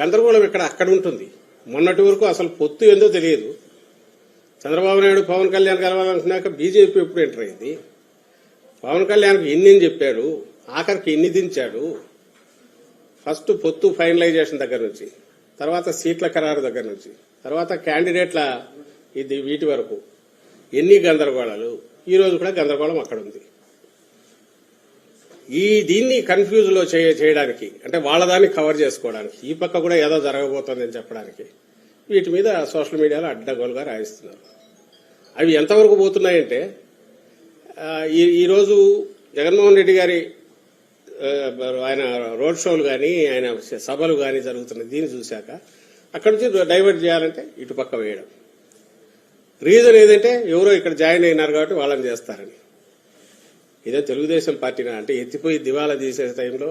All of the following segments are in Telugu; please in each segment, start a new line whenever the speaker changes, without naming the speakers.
గందరగోళం ఇక్కడ అక్కడ ఉంటుంది. మొన్నటి వరకు అసలు పొత్తు ఏందో తెలియదు. చంద్రబాబు నాయుడు పవన్ కళ్యాణ్ కలవాలనుకున్నాక బీజేపీ ఎప్పుడు ఎంటర్ అయింది పవన్ కళ్యాణ్కి ఎన్ని అని చెప్పాడు? ఆఖరికి ఎన్ని దించాడు? ఫస్ట్ పొత్తు ఫైనలైజేషన్ దగ్గర నుంచి తర్వాత సీట్ల ఖరారు దగ్గర నుంచి తర్వాత క్యాండిడేట్ల ఇది వీటి వరకు. ఎన్ని గందరగోళాలు? ఈరోజు కూడా గందరగోళం అక్కడ ఉంది. ఈ దీన్ని కన్ఫ్యూజ్లో చేయ- చేయడానికి అంటే వాళ్ళ దాన్ని కవర్ చేసుకోవడానికి ఈ పక్క కూడా ఏదో జరగబోతోందని చెప్పడానికి వీటి మీద సోషల్ మీడియాలో అడ్డగోలుగా రాయిస్తున్నారు. అవి ఎంతవరకు పోతున్నాయంటే ఈ ఈరోజు జగన్మోహన్ రెడ్డి గారి ఆయన రోడ్ షోలు కానీ ఆయన సభలు కానీ జరుగుతున్న దీన్ని చూశాక అక్కడి నుంచి డైవర్ట్ చేయాలంటే ఇటు పక్క వేయడం. రీజన్ ఏదంటే ఎవరో ఇక్కడ జాయిన్ అయినారు కాబట్టి వాళ్ళని చేస్తారని. ఇదే తెలుగుదేశం పార్టీనా అంటే ఎత్తిపోయి దివాలా తీసే టైంలో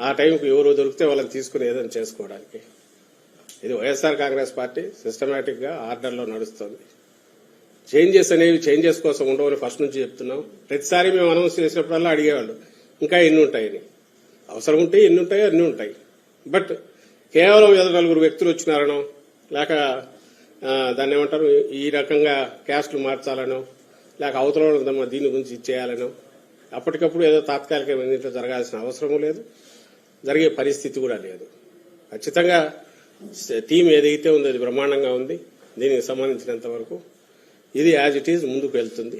ఆ టైంకి ఎవరు దొరికితే వాళ్ళని తీసుకుని ఏదైనా చేసుకోవడానికి. ఇది వైఎస్ఆర్ కాంగ్రెస్ పార్టీ సిస్టమేటిక్గా ఆర్డర్లో నడుస్తుంది. చేంజెస్ అనేవి చేంజెస్ కోసం ఉండవని ఫస్ట్ నుంచి చెప్తున్నాం. ప్రతిసారి మేము అనౌన్స్ చేసినప్పుడల్లా అడిగేవాళ్ళు ఇంకా ఎన్ని ఉంటాయని? అవసరం ఉంటే ఎన్ని ఉంటాయో అన్ని ఉంటాయి. బట్ కేవలం ఏదో నలుగురు వ్యక్తులు వచ్చినారనో లేక దాన్ని ఏమంటారు ఈ రకంగా క్యాస్ట్లు మార్చాలనో లేక అవతల దీని గురించి ఇచ్చేయాలనో అప్పటికప్పుడు ఏదో తాత్కాలిక దీంట్లో జరగాల్సిన అవసరం లేదు. జరిగే పరిస్థితి కూడా లేదు. ఖచ్చితంగా టీం ఏదైతే ఉందో అది బ్రహ్మాండంగా ఉంది. దీనికి సంబంధించినంత వరకు ఇది యాజ్ ఇట్ ఈజ్ ముందుకు వెళ్తుంది.